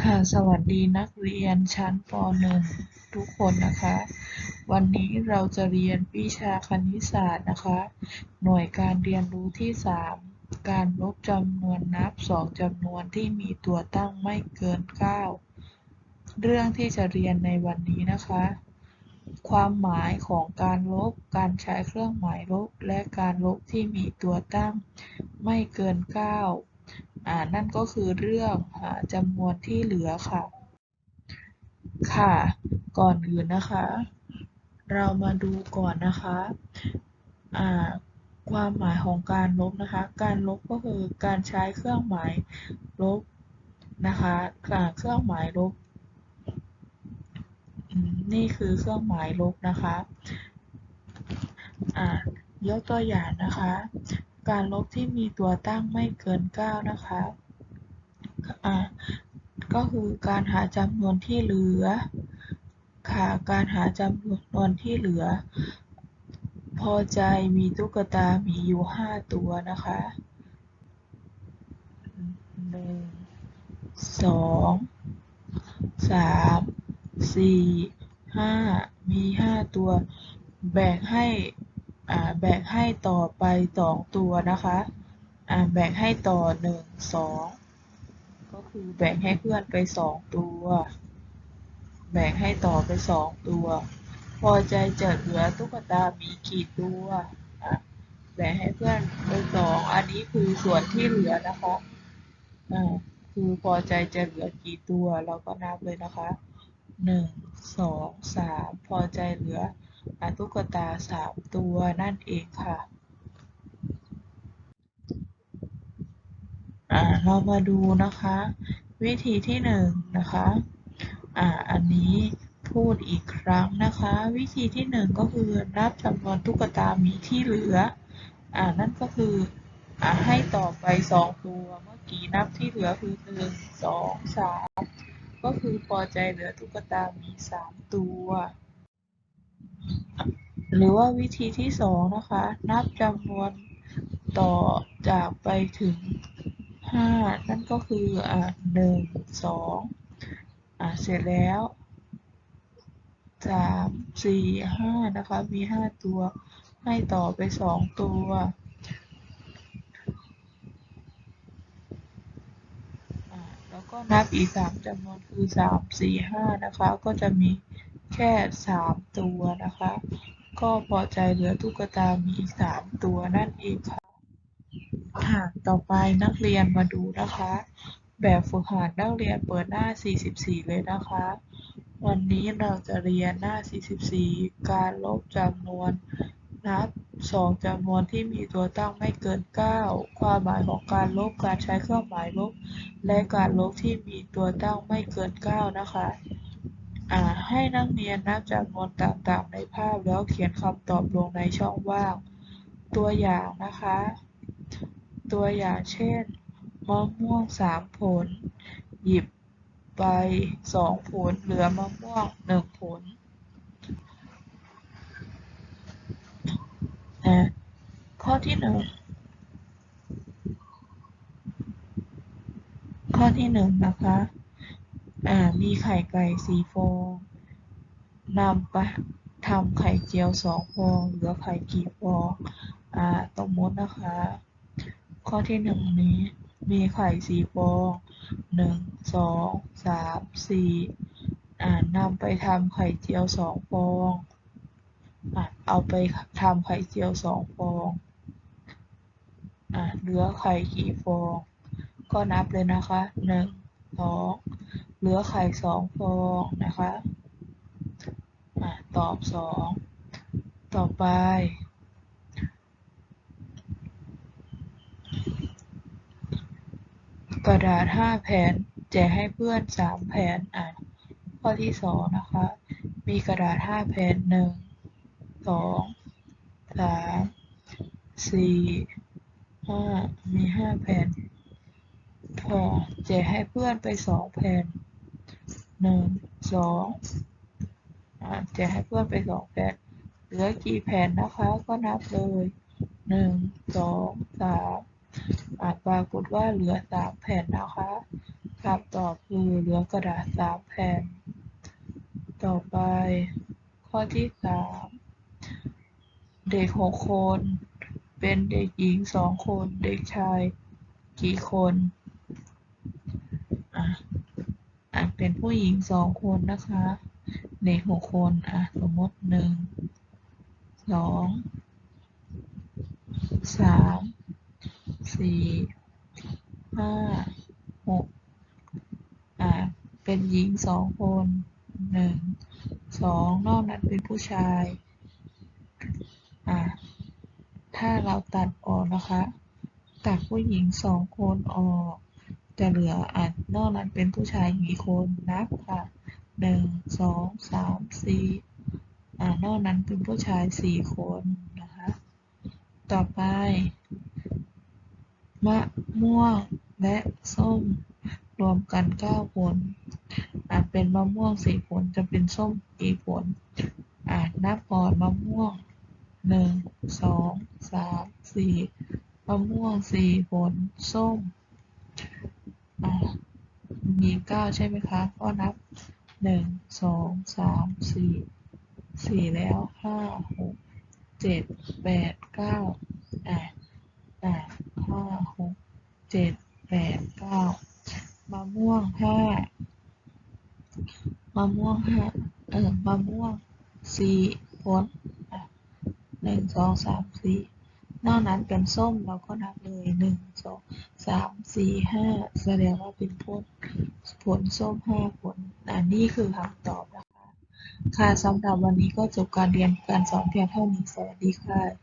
ค่ะ สวัสดีนักเรียนชั้นป .1 ทุกคนนะคะ วันนี้เราจะเรียนวิชาคณิตศาสตร์นะคะ หน่วยการเรียนรู้ที่ 3 การลบจำนวนนับ 2จำนวนที่มีตัวตั้งไม่เกิน 9 เรื่องที่จะเรียนในวันนี้นะคะ ความหมายของการลบ การใช้เครื่องหมายลบ และการลบที่มีตัวตั้งไม่เกิน 9 นั่นก็คือเรื่องหาจำนวนที่เหลือค่ะ ค่ะ ก่อนอื่นนะคะ เรามาดูก่อนนะคะความหมายของการลบนะคะ การลบก็คือการใช้เครื่องหมายลบนะคะอ่าเครื่องหมายลบ นี่คือเครื่องหมายลบนะคะยกตัวอย่างนะคะ การลบที่มีตัวตั้งไม่เกิน 9 นะคะก็คือการหาจำนวนที่เหลือ ค่ะ การหาจำนวนที่เหลือ พอใจมีตุ๊กตาหมีอยู่ 5 ตัวนะคะหนึ่งสองสามสี่ห้ามี5ตัว แบ่งให้ แบ่งให้ต่อไป 2 ตัวนะคะแบ่งให้ต่อ 1 2 ก็คือแบ่งให้เพื่อนไป 2 ตัว แบ่งให้ต่อไป 2 ตัว พอใจจะเหลือตุ๊กตามีกี่ตัวแบ่งให้เพื่อนไป 2 อันนี้คือส่วนที่เหลือนะคะคือพอใจจะเหลือกี่ตัวเราก็นับเลยนะคะ 1 2 3 พอใจเหลือ ตุ๊กตา3ตัวนั่นเองค่ะเรามาดูนะคะ วิธีที่หนึ่งนะคะอ่าอันนี้พูดอีกครั้งนะคะ วิธีที่หนึ่งก็คือนับจำนวนตุ๊กตามีที่เหลืออ่านั่นก็คืออ่าให้ต่อไปสองตัวเมื่อกี้นับที่เหลือคือหนึ่งสองสามก็คือพอใจเหลือตุ๊กตามีสามตัว หรือว่าวิธีที่สองนะคะ นับจำนวนต่อจากไปถึงห้านั่นก็คืออ่าหนึ่งสองอ่าเสร็จแล้วสามสี่ห้านะคะมีห้าตัว ให้ต่อไปสองตัว แล้วก็นับอีกสามจำนวนคือสามสี่ห้านะคะ ก็จะมี แค่สามตัวนะคะ ก็พอใจเหลือตุ๊กตามีสามตัวนั่นเองค่ะค่ะต่อไปนักเรียนมาดูนะคะ แบบฝึกหัดนักเรียนเปิดหน้า 44 เลยนะคะ วันนี้เราจะเรียนหน้า 44 การลบจำนวนนับ2จำนวนที่มีตัวตั้งไม่เกิน 9 ความหมายของการลบการใช้เครื่องหมายลบ และการลบที่มีตัวตั้งไม่เกิน 9 นะคะ ให้นักเรียนนับจำนวนต่างๆในภาพแล้วเขียนคำตอบลงในช่องว่าง ตัวอย่างนะคะ ตัวอย่างเช่นมะม่วงสามผล หยิบไปสองผล เหลือมะม่วงหนึ่งผลนะข้อที่หนึ่งข้อที่หนึ่งนะคะ อ่า มีไข่ไก่สี่ฟองนำไปทำไข่เจียวสองฟองเหลือไข่กี่ฟอง อ่าสมมตินะคะ ข้อที่หนึ่งนี้ มีไข่สี่ฟองหนึ่งสองสามสี่อ่านำไปทำไข่เจียวสองฟองอะเอาไปทำไข่เจียวสองฟองอะเหลือไข่กี่ฟอง ก็นับเลยนะคะหนึ่งสอง เหลือไข่สองฟองนะคะตอบสองต่อไป กระดาษห้าแผ่นแจกให้เพื่อนสามแผ่นอ่านข้อที่สองนะคะ มีกระดาษห้าแผ่นหนึ่งสองสามสี่ห้ามีห้าแผ่นพอแจกให้เพื่อนไปสองแผ่น หนึ่งสองอแจกให้เพื่อนไปสองแผ่นเหลือกี่แผ่นนะคะก็นับเลยหนึ่งสองสามอ่าปรากฏว่าเหลือสามแผ่นนะคะคำตอบคือเหลือกระดาษสามแผ่น ต่อไป ข้อที่สามเด็กหกคน เป็นเด็กหญิงสองคน เด็กชาย กี่คนอะอะเป็น ผู้หญิงสองคนนะคะ เด็กหกคนอะสมมติหนึ่งสองสามสี่ห้าหกอ่าเป็นหญิงสองคนหนึ่งสองนอกนั้นเป็นผู้ชายอ่าถ้าเราตัดออกนะคะ ตัดผู้หญิงสองคนออก จะเหลืออ่านอกนั้นเป็นผู้ชายกี่คนนับค่ะหนึ่งสองสามสี่อ่านอกนั้นเป็นผู้ชายสี่คนนะคะต่อไป มะม่วงและส้มรวมกันเก้าผลอ่าเป็นมะม่วงสี่ผลจะเป็นส้มกี่ผลอ่านับก่อนมะม่วงหนึ่งสองสามสี่มะม่วงสี่ผลส้ม อ่ามีเก้าใช่ไหมคะ ก็นับหนึ่งสองสามสี่สี่แล้วห้าหกเจ็ดแปดเก้าอ่าอ่าห้าหกเจ็ดแปดเก้ามะม่วงห้ามะม่วงห้าเออมะม่วงสี่ผลหนึ่งสองสามสี่นอกนั้นเป็นส้มเราก็นับเลยหนึ่งสอง สามสี่ห้าแสดงว่าเป็นผลผลส้มห้าผลอันนี้คือคำตอบนะคะ ค่ะสำหรับวันนี้ก็จบการเรียนการสอนเพียงเท่านี้สวัสดีค่ะ